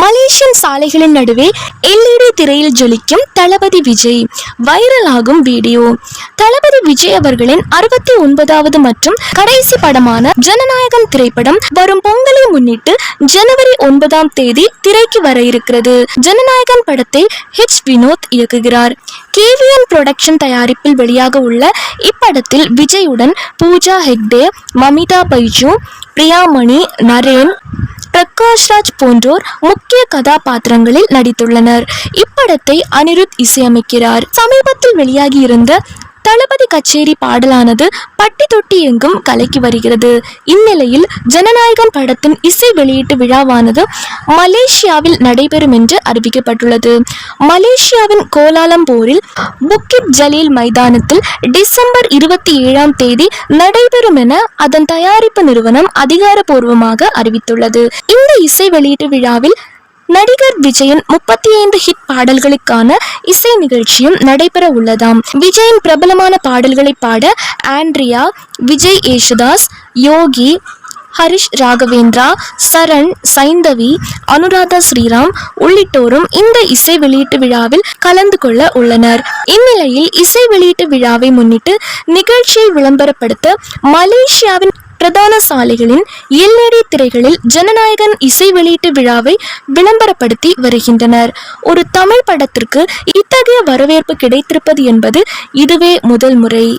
Malaysian சாலைகளின் நடுவே LED திரையில் ஜொலிக்கும் தளபதி விஜய். வைரலாகும் வீடியோ. தளபதி விஜய் அவர்களின் அறுபத்தி ஒன்பதாவது மற்றும் கடைசி படமான ஜனநாயகன் திரைப்படம் வரும் பொங்கலை முன்னிட்டு ஜனவரி ஒன்பதாம் தேதி திரைக்கு வர இருக்கிறது. ஜனநாயகன் படத்தை ஹெச் வினோத் இயக்குகிறார். கேவிஎன் புரொடக்ஷன் தயாரிப்பில் வெளியாக உள்ள இப்படத்தில் விஜயுடன் பூஜா ஹெக்டே மமிதா பைஜு பிரியாமணி நரேன் பிரகாஷ்ராஜ் போன்றோர் முக்கிய கதாபாத்திரங்களில் நடித்துள்ளனர். இப்படத்தை அனிருத் இசையமைக்கிறார். சமீபத்தில் வெளியாகி இருந்த தளபதி கச்சேரி பாடலானது பட்டி தொட்டி எங்கும் கலக்கி வருகிறது. இந்நிலையில் ஜனநாயகன் படத்தின் இசை வெளியீட்டு விழாவானது மலேசியாவில் நடைபெறும் என்று அறிவிக்கப்பட்டுள்ளது. மலேசியாவின் கோலாலம்பூரில் புக்கிட் ஜலீல் மைதானத்தில் டிசம்பர் இருபத்தி ஏழாம் தேதி நடைபெறும் என அதன் தயாரிப்பு நிறுவனம் அதிகாரப்பூர்வமாக அறிவித்துள்ளது. இந்த இசை வெளியீட்டு விழாவில் நடிகர் விஜயின் முப்பத்தி ஐந்து ஹிட் பாடல்களுக்கான இசை நிகழ்ச்சியும் நடைபெற உள்ளதாம். விஜயின் பிரபலமான பாடல்களை பாட ஆண்ட்ரியா விஜய் யேசுதாஸ் யோகி ஹரிஷ் ராகவேந்திரா சரண் சைந்தவி அனுராதா ஸ்ரீராம் உள்ளிட்டோரும் இந்த இசை வெளியீட்டு விழாவில் கலந்து கொள்ள உள்ளனர். இந்நிலையில் இசை வெளியீட்டு விழாவை முன்னிட்டு நிகழ்ச்சியை விளம்பரப்படுத்த மலேசியாவின் பிரதான சாலைகளின் எல்இடி திரைகளில் ஜனநாயகன் இசை வெளியீட்டு விழாவை விளம்பரப்படுத்தி வருகின்றனர். ஒரு தமிழ் படத்திற்கு இத்தகைய வரவேற்பு கிடைத்திருப்பது என்பது இதுவே முதல் முறை.